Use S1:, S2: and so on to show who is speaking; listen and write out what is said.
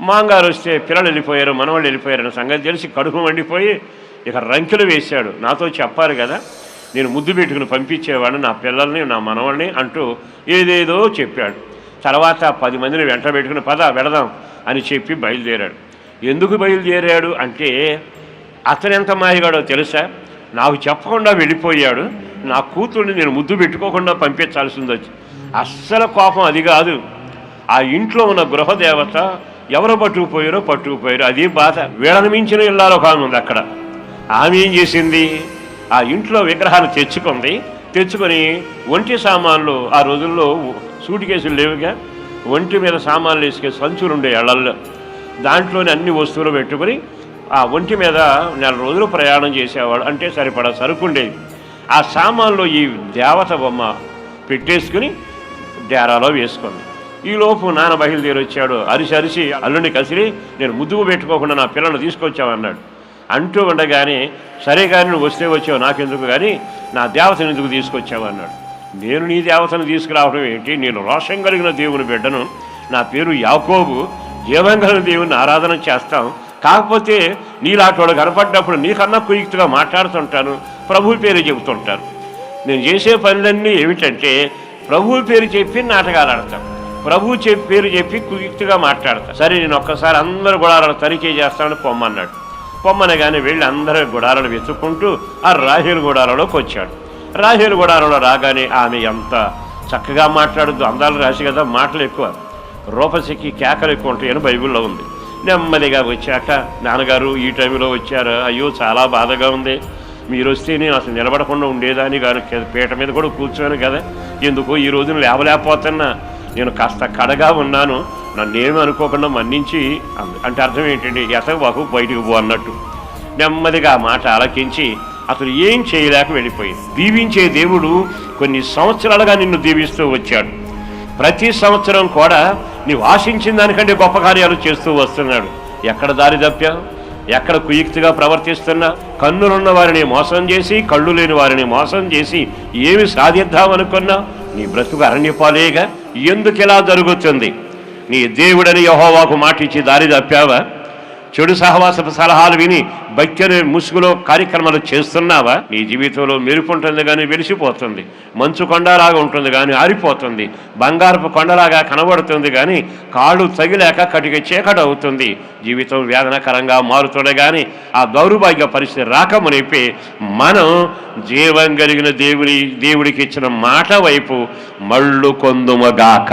S1: మాంగారు వస్తే పిల్లలు వెళ్ళిపోయారు మనవాళ్ళు వెళ్ళిపోయారు అన్న సంగతి తెలిసి కడుపు మండిపోయి ఇక రంకెలు వేశాడు. నాతో చెప్పారు కదా నేను ముద్దు పెట్టుకుని పంపించేవాడు నా పిల్లల్ని నా మనవాళ్ళని అంటూ ఏదేదో చెప్పాడు. తర్వాత పది మందిని వెంట పెట్టుకుని పద వెడదాం అని చెప్పి బయలుదేరాడు. ఎందుకు బయలుదేరాడు అంటే అతను ఎంత మాయగాడో తెలుసా? నాకు చెప్పకుండా వెళ్ళిపోయాడు. నా కూతుర్ని నేను ముద్దు పెట్టుకోకుండా పంపించాల్సింది వచ్చి. అస్సలు కోపం అది కాదు. ఆ ఇంట్లో ఉన్న గృహదేవత ఎవరు పట్టుకుపోయారో పట్టుకుపోయారు. అది బాధ. వీళ్ళని మించిన ఇల్లాలో ఒక ఉంది అక్కడ. ఆమె ఏం చేసింది? ఆ ఇంట్లో విగ్రహాలు తెచ్చుకుంది. తెచ్చుకొని ఒంటి సామాన్లు ఆ రోజుల్లో సూటి కేసులు లేవుగా. ఒంటి మీద సామాన్లు వేసుకే సంచులు ఉండే ఇళ్ళల్లో దాంట్లోని అన్ని వస్తువులు పెట్టుకొని ఆ ఒంటి మీద నెల రోజులు ప్రయాణం చేసేవాడు. అంటే సరిపడా సరుకుండేది ఆ సామాన్లో ఈ దేవత బొమ్మ పెట్టేసుకుని డేరాలో వేసుకుంది. ఈలోపు నాన్న బయలుదేరి వచ్చాడు. అరిసి అరిసి అల్లుని కసిరి నేను ముద్దుకు పెట్టుకోకుండా నా పిల్లల్ని తీసుకొచ్చావన్నాడు. అంటూ ఉండగానే సరే కానీ నువ్వు వస్తే వచ్చావు నాకెందుకు కానీ నా దేవతను ఎందుకు తీసుకొచ్చావు అన్నాడు నేను నీ దేవతను తీసుకురావడం ఏంటి? నేను రోషం కలిగిన దేవుని బిడ్డను నా పేరు యాకోబు జీవం కలిగిన దేవుని ఆరాధన చేస్తాం. కాకపోతే నీలాటోడు కనపడ్డప్పుడు నీకన్నా కుయుక్తిగా మాట్లాడుతుంటాను ప్రభు పేరు చెబుతుంటాను. నేను చేసే పనులన్నీ ఏమిటంటే ప్రభు పేరు చెప్పి నాటకాలు ఆడతాను. ప్రభు చెప్పి పేరు చెప్పి కుయుక్తిగా మాట్లాడతాడు సరే నేను ఒక్కసారి అందరు గుడారాలు తనిఖీ చేస్తానని పొమ్మన్నాడు. పొమ్మనగానే వెళ్ళి అందరి గుడారాలు వెతుక్కుంటూ ఆ రాహేలు గుడారంలోకి వచ్చాడు. రాహేలు గుడారంలో రాగానే ఆమె ఎంత చక్కగా మాట్లాడుద్దు అందాలు రాసి కదా మాటలు ఎక్కువ. రూపసికి కేకలు ఎక్కువ ఉంటాయని బైబిల్లో ఉంది. నెమ్మదిగా వచ్చాక నాన్నగారు ఈ టైంలో వచ్చారు. అయ్యో చాలా బాధగా ఉంది. మీరు వస్తే నేను అసలు నిలబడకుండా ఉండేదాన్ని గారు పీట మీద కూడా కూర్చోను కదా. ఎందుకో ఈ రోజున లేవలేకపోతున్నా. నేను కాస్త కడగా ఉన్నాను. నన్నేమి అనుకోకుండా మన్నించి అంటే అర్థం ఏంటండి? ఎసగబాకు బయటికి పో అన్నట్టు. నెమ్మదిగా మాట ఆలకించి అతను ఏం చేయలేక వెళ్ళిపోయింది. దీవించే దేవుడు కొన్ని సంవత్సరాలుగా నిన్ను దీవిస్తూ వచ్చాడు. ప్రతి సంవత్సరం కూడా నీవు ఆశించిన దానికంటే గొప్ప కార్యాలు చేస్తూ వస్తున్నాడు. ఎక్కడ దారి తప్పావు ఎక్కడ కుయుక్తిగా ప్రవర్తిస్తున్నా? కన్నులున్న వారిని మోసం చేసి కళ్ళు లేని వారిని మోసం చేసి ఏమి సాధిద్దామనుకున్నా? నీ బ్రతుకు అరణ్యపాలేగా? ఎందుకు ఇలా జరుగుతుంది? నీ దేవుడని యహోవాకు మాటిచ్చి దారి తప్పావా? చెడు సహవాసపు సలహాలు విని భక్తి ముసుగులో కార్యక్రమాలు చేస్తున్నావా? నీ జీవితంలో మెరుపుంటుంది కానీ వెలిసిపోతుంది. మంచు కొండలాగా ఉంటుంది కానీ ఆరిపోతుంది. బంగారపు కొండలాగా కనబడుతుంది కానీ కాళ్ళు తగిలేక కటిక చీకటి అవుతుంది. జీవితం వేదనకరంగా మారుతుండే కానీ ఆ దౌర్భాగ్య పరిస్థితి రాకమనిపి మనం జీవం కలిగిన దేవుడి దేవుడికి ఇచ్చిన మాట వైపు మళ్ళు కొందుమగాక.